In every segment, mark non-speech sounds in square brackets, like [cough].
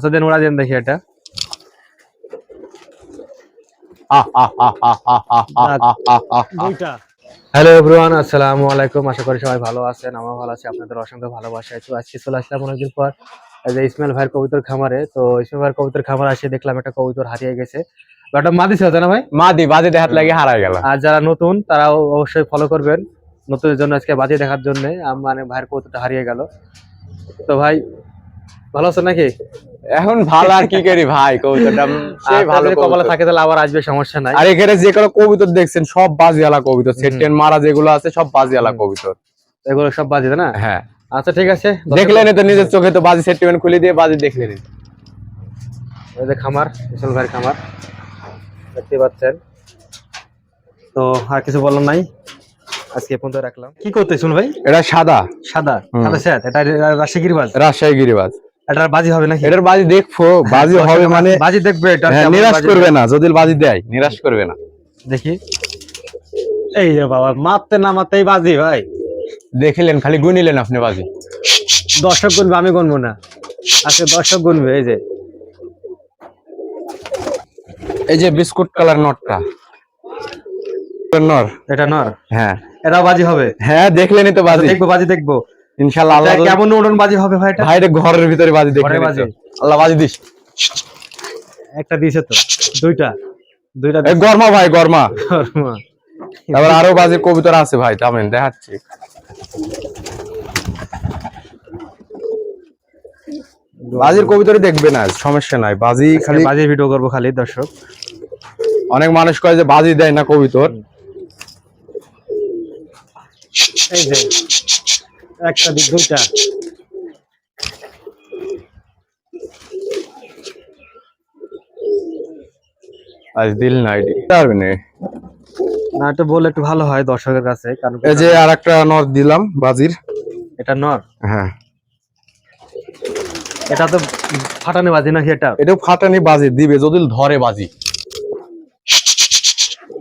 আচ্ছা দেন ওরা দেন দেখি এটা হ্যালো এভরিওয়ান আসসালামু আলাইকুম আশা করি সবাই ভালো আছেন আমরা ভালো আছি আপনাদের অসংখ্য তো আজকে চলে আসলাম অনেকদিন পর যে ইসমাইল ভাইয়ের কবুতর খামারে তো ইসমাইল ভাইয়ের কবুতর খামারে এসে দেখলাম একটা কবুতর হারিয়ে গেছে একটা মাদি ছিল না ভাই মাদি বাজে দেখাত লাগে হারাই গেল আর যারা নতুন তারাও অবশ্যই ফলো করবেন নতুনের জন্য আজকে বাজি দেখার জন্য মানে ভাইয়ের কবুতরটা হারিয়ে গেল তো ভাই ভালো আছেন নাকি? এখন ভালো আর কি করি ভাই? কবিতাটা সেই ভালো কপালে থাকে তাহলে আবার আসবে সমস্যা নাই। আর এখানে যে কোনো কবিতর দেখছেন সব বাজিয়ালা কবিতর। সেটেন মারা যেগুলো আছে সব বাজিয়ালা কবিতর। এগুলো সব বাজি না? হ্যাঁ। আচ্ছা ঠিক আছে। দেখলেন তো নিজের চোখে তো বাজি সেটমেন্ট খুলে দিয়ে বাজি দেখলেন এই যে খামার বিশাল ভাইয়ের খামার। দেখতে পাচ্ছেন। তো আর কিছু বলার নাই। আজকে পর্যন্ত রাখলাম। কি করতে শুন ভাই? এটা সাদা। সাদা। সাদা স্যার এটা রাশিগির বাজ রাজশাহী গিরিবাজ। এটা বাজি হবে নাকি? এটার বাজি দেখব বাজি হবে মানে বাজি দেখবে এটা হ্যাঁ, নিরাশ করবে না যদি বাজি দেয়। নিরাশ করবে না। দেখি। এই যে বাবা মারতে না মারতেই বাজি ভাই। দেখিলেন খালি গুনিলেন আপনি বাজি। দর্শক গুনবে আমি গুনবো না। আজকে দর্শক গুনবে এই যে। এই যে বিস্কুট কালার নটটা। নর। এটা নর? হ্যাঁ। এটা বাজি হবে? হ্যাঁ দেখলেনই তো বাজি। দেখব বাজি দেখব। ইনশাআল্লাহ আল্লাহ কেমন উড়ন বাজি হবে ভাই এটা? ভাইরে ঘরের ভিতরে বাজি ঘরে বাজি। আল্লাহ বাজি দিস। একটা দিয়েছে তো? দুইটা। দুইটা গরমা ভাই গরমা। তারপর আরও বাজি কবিতর আছে ভাই তামেন দেখাচ্ছি। বাজির কবিতরে দেখবে না সমস্যা নাই। বাজি খালি বাজির ভিডিও করব খালি দর্শক। অনেক মানুষ কয় যে বাজি দেয় না কবিতর। একটা দিক দুইটা আজ দিল না আইডি পারবে না। না এটা বললে একটু ভালো হয় দর্শকের কাছে কারণ এই যে আর একটা নর দিলাম বাজির। এটা নর? হ্যাঁ। এটা তো ফাটানি বাজি নাকি এটা? এটাও ফাটানি বাজি দিবে যদি ধরে বাজি।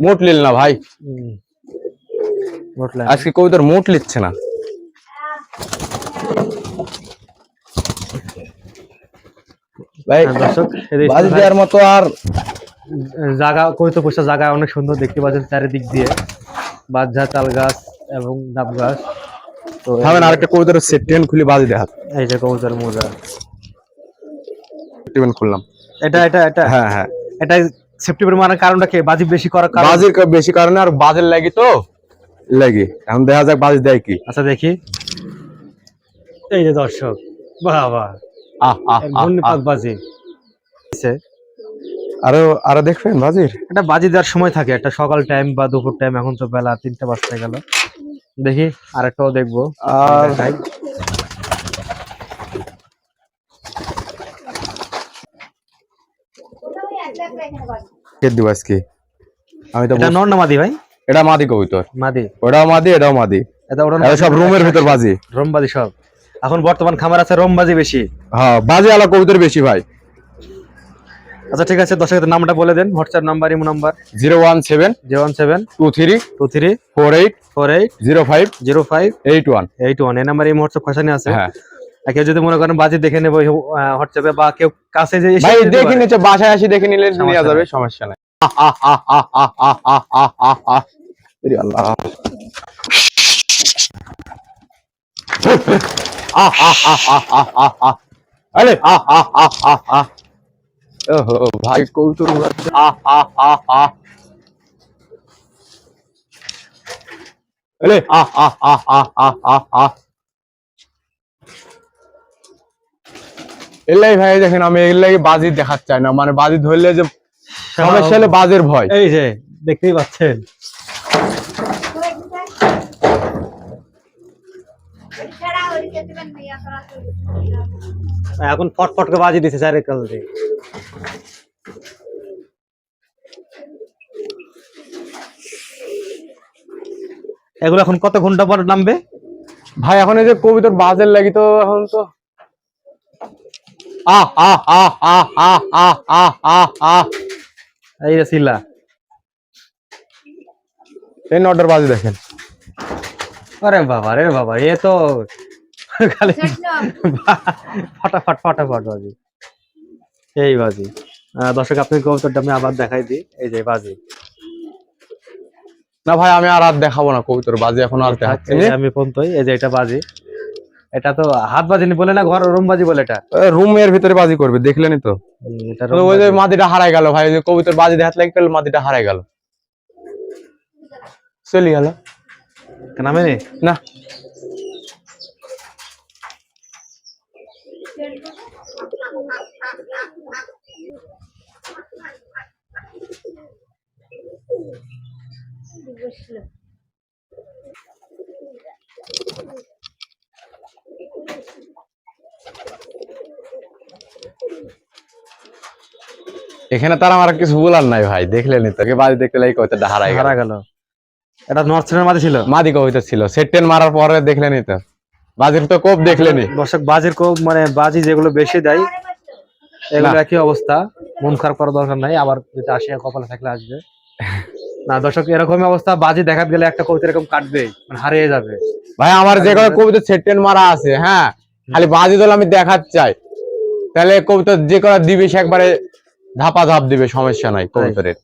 মোট লিল না ভাই। বুঝলেন আজকে কবিতার মোট লিচ্ছে না। ভাই হ্যাঁ, দর্শক এই যে বাজি দেওয়ার মতো আর জায়গা কইতো পোষা জায়গা অনেক সুন্দর দেখতে পাচ্ছেন চারিদিক দিয়ে। বাজঝা তাল গাছ এবং ডাব গাছ। তো থামেন আরেকটা সেট খুলে বাজি দেখা এই যে কবুতর মোজা। টেন খুললাম। এটা এটা এটা? হ্যাঁ হ্যাঁ। এটা সেপ্টেম্বর মারার কারণটা কি? বাজি বেশি করার কারণ? বাজির বেশি কারণে আর বাজের লাগি তো? লাগি। এখন দেখা যাক বাজি দেয় কি। আচ্ছা দেখি। এই যে দর্শক আহ, ঘূর্ণিপাক আহ। বাজি। আরও আরও দেখবেন বাজির? এটা বাজি দেওয়ার সময় থাকে একটা সকাল টাইম বা দুপুর টাইম এখন তো বেলা তিনটা বাজতে গেল। দেখি আরেকটাও দেখব। আর। কে আমি তো এটা নর না মাদি ভাই? এটা মাদি কবিতর। মাদি। ওটাও মাদি এটাও মাদি। এটা ওটা সব রুমের ভিতর বাজি। রুম বাজি সব। এখন বর্তমান খামার আছে রমবাজি বেশি হ্যাঁ বাজি আলা কবুতর বেশি ভাই আচ্ছা ঠিক আছে দর্শকের নামটা বলে দেন WhatsApp number imo number zero one seven zero one seven two three two three four eight four eight zero five zero five eight one eight one এই নাম্বার ইমো হোয়াটসঅ্যাপ খসানি আছে হ্যাঁ কেউ যদি মনে করেন বাজি দেখে নেব হোয়াটসঅ্যাপে বা কেউ কাছে যে দেখে নিচ্ছে বাসায় আসি দেখে নিলে নেওয়া যাবে সমস্যা নাই আল্লাহ আহ, আহ, আহ, আহ, আহ, আহ, আহ। আরে আহ, আহ, আহ, আহ, আহ। ওহো, ভাই কৌতুক উড়াচ্ছে। আহ, আহ, আহ, আহ। আরে আহ, আহ, আহ, আহ, আহ, আহ, আহ। এলাই ভাই দেখেন আমি এলাই বাজি দেখাতে চাই না মানে বাজি ধরলে যে সমস্যা হলে বাজের ভয় এই যে দেখতেই পাচ্ছেন এখন ফটফট করে বাজি দিছে চারের কাল দিয়ে। এগুলো এখন কত ঘণ্টা পর নামবে? ভাই এখন এই যে কবিতার বাজের লাগি তো এখন তো। আহ আহ আহ আহ আহ আহ আহ আহ আহ। এই যে সিলা এই নটার বাজি দেখেন। আরে বাবা রে বাবা এ তো খালি [laughs] ফটাফট ফটাফট বাজি। এই বাজি। দর্শক আপনি কবুতরটা আমি আবার দেখাই দিই। এই যে বাজি। না ভাই আমি আর আর দেখাবো না কবুতর বাজি এখন আর দেখাচ্ছি আমি পন্তই এই যে এটা বাজি। এটা তো হাত বাজি নি বলে না ঘর রুম বাজি বলে এটা? রুমের ভিতরে বাজি করবে দেখলেনি তো? ওই যে। মাদিটা হারাই গেল ভাই ওই যে কবুতর বাজি দেখাত লাগে গেল মাদিটা হারাই গেল। চলে গেল। নামে নি। এখানে তার আমার কিছু বলার নাই ভাই দেখলেনি তো। বাজি দেখতে লাগে কবুতরটা হারাই হারা গেল। এটা নর্থ সেনের মাঝে ছিল? মাদি কবুতর ছিল। সেটেন মারার পরে দেখলেনি তো। বাজির তো কোপ দেখলেনি দর্শক বাজির কোপ মানে বাজি যেগুলো বেশি দেয় এগুলো। একই অবস্থা। মন খারাপ করার দরকার নাই আবার যেটা আসে কপালে থাকলে আসবে। না দর্শক এরকমই অবস্থা। বাজি দেখাত গেলে একটা কবিতা এরকম কাটবে মানে হারিয়ে যাবে। ভাই আমার যে কোনো কবিতা সেটেন মারা আছে হ্যাঁ? খালি বাজি দল আমি দেখাতে চাই। তাহলে কবিতা যে করা দিবে সে একবারে ধাপা ধাপ দিবে সমস্যা নাই কবিতরের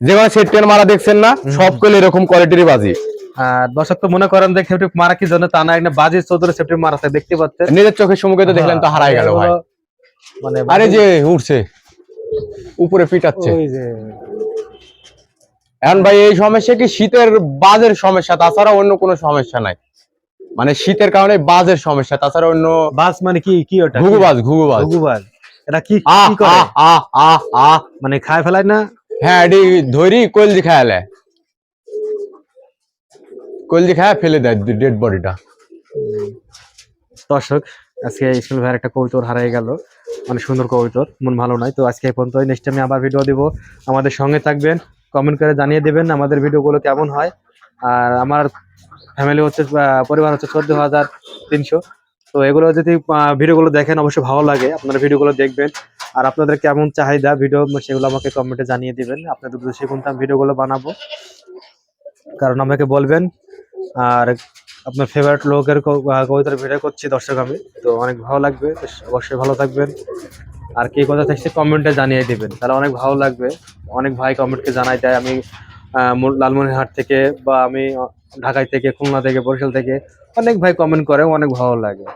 যে কোনো সেটেন মারা দেখছেন না সব কলে এরকম কোয়ালিটির বাজি। দর্শক তো মনে করেন যে সেফটি মারা কি জন্য তা না একটা বাজি চৌধুরী সেফটি মারাতে দেখতে পাচ্ছেন। নিজের চোখের সম্মুখে তো দেখলেন তো হারাই গেল ভাই। মানে আরে যে উঠছে উপরে পিটাচ্ছে। ওই এখন ভাই এই সমস্যা কি শীতের বাজের সমস্যা? তাছাড়া অন্য কোনো সমস্যা নাই। মানে শীতের কারণে বাজের সমস্যা তাছাড়া অন্য বাস মানে কি কি ওটা? ঘুঘুবাজ ঘুঘুবাজ ঘুঘুবাজ এটা কি কি করে? মানে খায় ফেলায় না? হ্যাঁ এটি ধরি কলজি খায়ালে কলজি খায়া ফেলে দেয় ডেড বডিটা। দর্শক আজকে ইসমাইল ভাইয়ের একটা কবিতর হারিয়ে গেল। মানে সুন্দর কবিতর মন ভালো নয় তো আজকে এই পর্যন্ত নেক্সট আমি আবার ভিডিও দিব। আমাদের সঙ্গে থাকবেন। কমেন্ট করে জানিয়ে দেবেন আমাদের ভিডিওগুলো কেমন হয়। আর আমার ফ্যামিলি হচ্ছে পরিবার হচ্ছে চোদ্দ হাজার তিনশো। তো এগুলো যদি ভিডিওগুলো দেখেন, অবশ্যই ভালো লাগে। আপনারা ভিডিওগুলো দেখবেন। আর আপনাদের কেমন চাহিদা ভিডিও, সেগুলো আমাকে কমেন্টে জানিয়ে দিবেন। আপনাদের কিন্তু আমি ভিডিওগুলো বানাবো? কারণ আমাকে বলবেন, আর আপনার ফেভারিট লোকের কবিতার ভিডিও করছি দর্শক আমি। তো অনেক ভালো লাগবে অবশ্যই ভালো থাকবেন। আর কে কথা থাকছে কমেন্টে জানিয়ে দিবেন। তাহলে অনেক ভালো লাগবে। অনেক ভাই কমেন্টকে জানাই দেয়। আমি লালমনিরহাট থেকে বা আমি ঢাকায় থেকে, খুলনা থেকে, বরিশাল থেকে অনেক ভাই কমেন্ট করে, অনেক ভালো লাগে।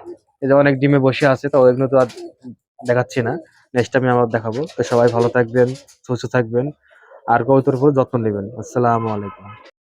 এই যে অনেক ডিমে বসে আছে, তো ওইগুলো তো আর দেখাচ্ছি না। নেক্সট আমি আবার দেখাবো। তো সবাই ভালো থাকবেন, সুস্থ থাকবেন। আর কৌতুর উপর যত্ন নেবেন। আসসালামু আলাইকুম।